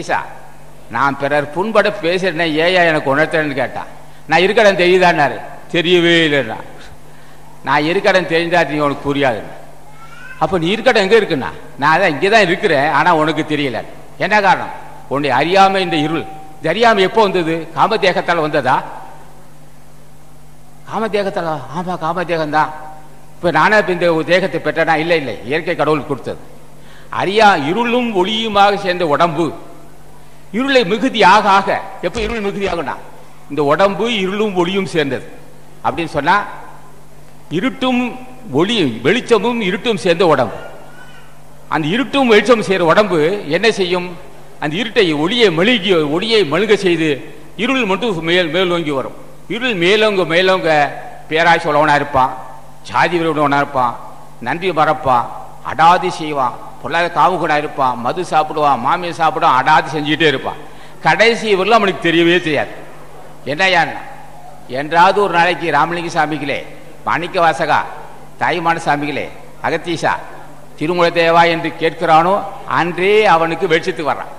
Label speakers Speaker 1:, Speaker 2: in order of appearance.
Speaker 1: ஈசா நான் பிறர் புண்பட பேசுறேன் ஏயா எனக்கு உணர்த்தேன்னு கேட்டான். நான் இருக்கடன் தெரியுதான்னாரு. தெரியவே இல்லைண்ணா நான் இருக்கடன் தெரிஞ்சா நீ உனக்கு புரியாது அப்போ நீ இருக்கடம் எங்கே இருக்குண்ணா நான் அதான் இங்கே தான் இருக்கிறேன் ஆனால் உனக்கு தெரியல. என்ன காரணம்? உன்னை அறியாமல் இந்த இருள். தெரியாமல் எப்போ வந்தது? காமதேகத்தால் வந்ததா? காமதேகத்தால்? ஆமாம் காமதேகம் தான் இப்போ நானே இப்போ இந்த தேகத்தை பெற்றனா? இல்லை இல்லை. இயற்கை கடவுள் கொடுத்தது. அறியா இருளும் ஒளியுமாக சேர்ந்த உடம்பு. இருளை மிகுதி ஆக. ஆக எப்போ இருள் மிகுதி ஆகும்னா இந்த உடம்பு இருளும் ஒளியும் சேர்ந்தது. அப்படின்னு சொன்னா இருட்டும் ஒளியும் வெளிச்சமும் இருட்டும் சேர்ந்த உடம்பு. அந்த இருட்டும் வெளிச்சமும் சேர்ந்த உடம்பு என்ன செய்யும்? அந்த இருட்டை ஒளியை மெழுகி ஒளியை மழுக செய்து இருள் மட்டும் மேல் மேலோங்கி வரும். இருள் மேலோங்க மேலோங்க பேராசி உள்ளவனா இருப்பான் சாதி உள்ளவனா இருப்பான் நன்றி மறப்பான் அடாதி செய்வான். பொல்லாத காவுகூடா இருப்பான் மது சாப்பிடுவான் மாமியை சாப்பிடுவான் அடாது செஞ்சுக்கிட்டே இருப்பான் கடைசி இவரெல்லாம் அவனுக்கு தெரியவே தெரியாது. என்னையான் என்றாவது ஒரு நாளைக்கு ராமலிங்க சாமிகளே மாணிக்க வாசகா தாய்மான சாமிகளே அகத்தீஷா திருமுல தேவா என்று கேட்கிறானோ அன்றே அவனுக்கு வெளிச்சத்துக்கு வர்றான்.